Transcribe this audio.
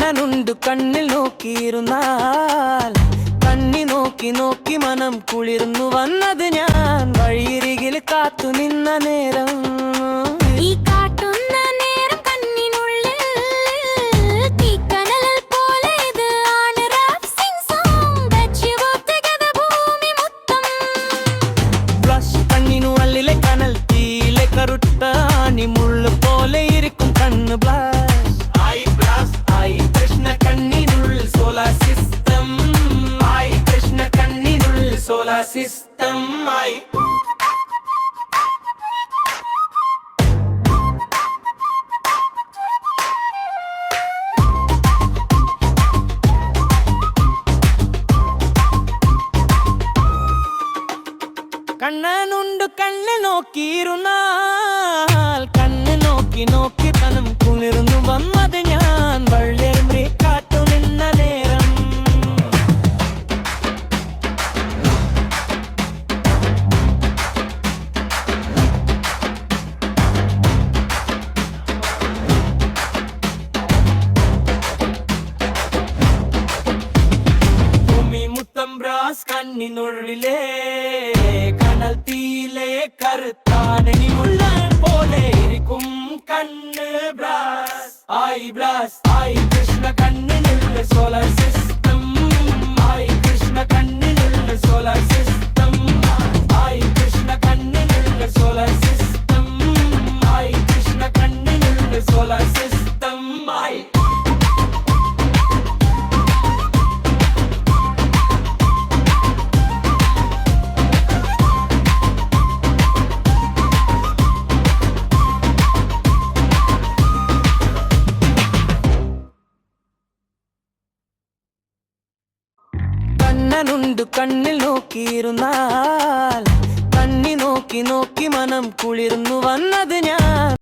കണ്ണനുണ്ട് കണ്ണിൽ നോക്കിയിരുന്നാൽ കണ്ണി നോക്കി നോക്കി മനം കുളിർന്നു വന്നത് ഞാൻ. വഴിയരികിൽ കാത്തു നിന്ന നേരം. ഈ കാട്ടുന്ന നേരം കണ്ണിനുള്ളിൽ തീക്കനൽ പോലെ ഇത് ആണ് rap sing song that you work together ഭൂമി മൊത്തം. ബ്ലഷ് കണ്ണിനു അല്ലിലെ കനൽ തീയിലെ കറുത്ത ആണിമുള്ളു പോലെ ഇരിക്കും കണ്ണ് ബ്ലഷ് കണ്ണിനുള്ളിൽ system ഐ കണ്ണനുണ്ട് കണ്ണിൽ നോക്കിയിരുന്നാൽ മുത്തം ബ്രാസ് കണ്ണിനുള്ളിലെ കനൽ തീയിലെ കറുത്താനണി മുള്ള പോലെ ഇരിക്കും കണ്ണ് ബ്രാസ് ഐ കണ്ണനുണ്ട് കണ്ണിൽ നോക്കിയിരുന്നാൽ കണ്ണി നോക്കി നോക്കി മനം കുളിർന്നു വന്നത് ഞാൻ.